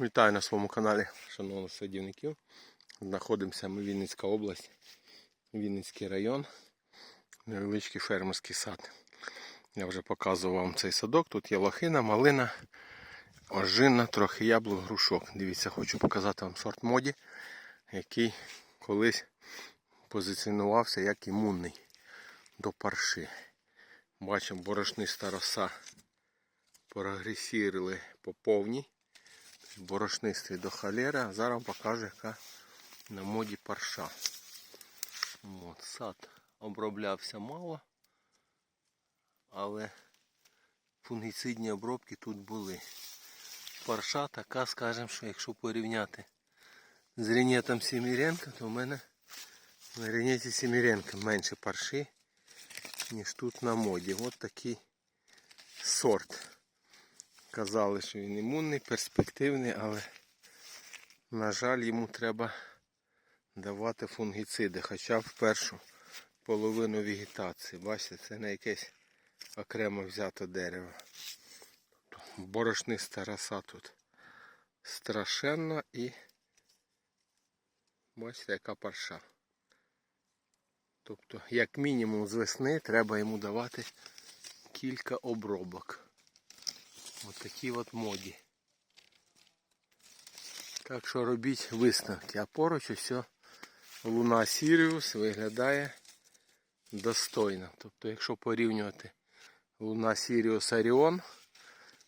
Вітаю на своєму каналі, шановних садівників. Знаходимося ми Вінницька область, Вінницький район, невеличкий фермерський сад. Я вже показував вам цей садок. Тут є лохина, малина, ожина, трохи яблук, грушок. Дивіться, хочу показати вам сорт моді, який колись позиціонувався як імунний до парши. Бачимо, борошниста роса прогресірили по повній борошнистий до холери, а зараз покажу, яка на моді парша. От, сад оброблявся мало, але фунгіцидні обробки тут були. Парша така, скажімо, що якщо порівняти з Ренетом Сіміренко, то в мене на Ренеті Сіміренко менше парши, ніж тут на моді. От такий сорт. Казали, що він імунний, перспективний, але, на жаль, йому треба давати фунгіциди, хоча в першу половину вегетації. Бачите, це не якесь окремо взяте дерево. Тобто борошниста роса тут страшенна і бачите, яка парша. Тобто, як мінімум з весни треба йому давати кілька обробок. Ось такі от моді. Так що робіть висновки. А поруч все луна Сіріус виглядає достойно. Тобто, якщо порівнювати луна Сіріус Оріон,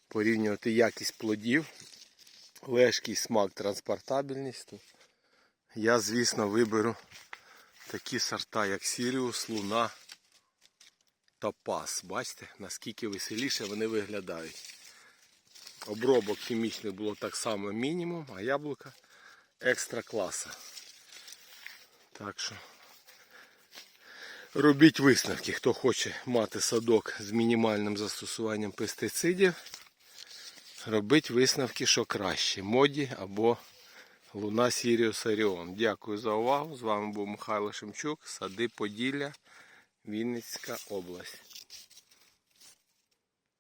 порівнювати якість плодів, лежкий смак, транспортабельність, то я, звісно, виберу такі сорта, як Сіріус, Луна та Пас. Бачите, наскільки веселіше вони виглядають. Обробок хімічних було так само мінімум, а яблука екстра класа. Так що робіть висновки, хто хоче мати садок з мінімальним застосуванням пестицидів. Робить висновки, що краще. Моді або Луна Сіріус Оріон. Дякую за увагу. З вами був Михайло Шемчук, Сади Поділля, Вінницька область.